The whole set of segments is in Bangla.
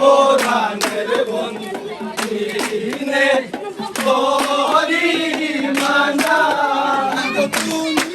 কোরআনের বন্ধু দিনে তোরি মানা। তুমি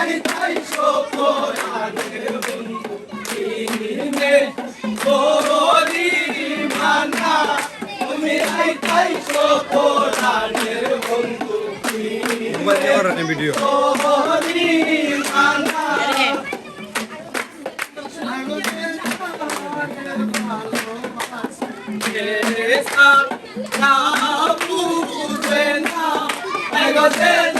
চাই তাই সকল আগে বন্ধু নিমে তোরি মানা তুমি আই তাই সকল আগে বন্ধু তোমার এবার ভিডিও তোরি মানা Yes, I'm not moving now. I got that.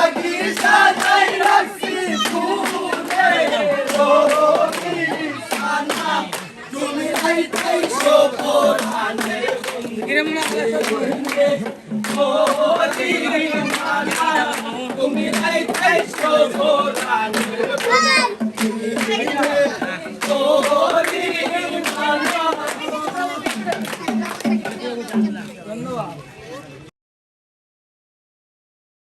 Oh,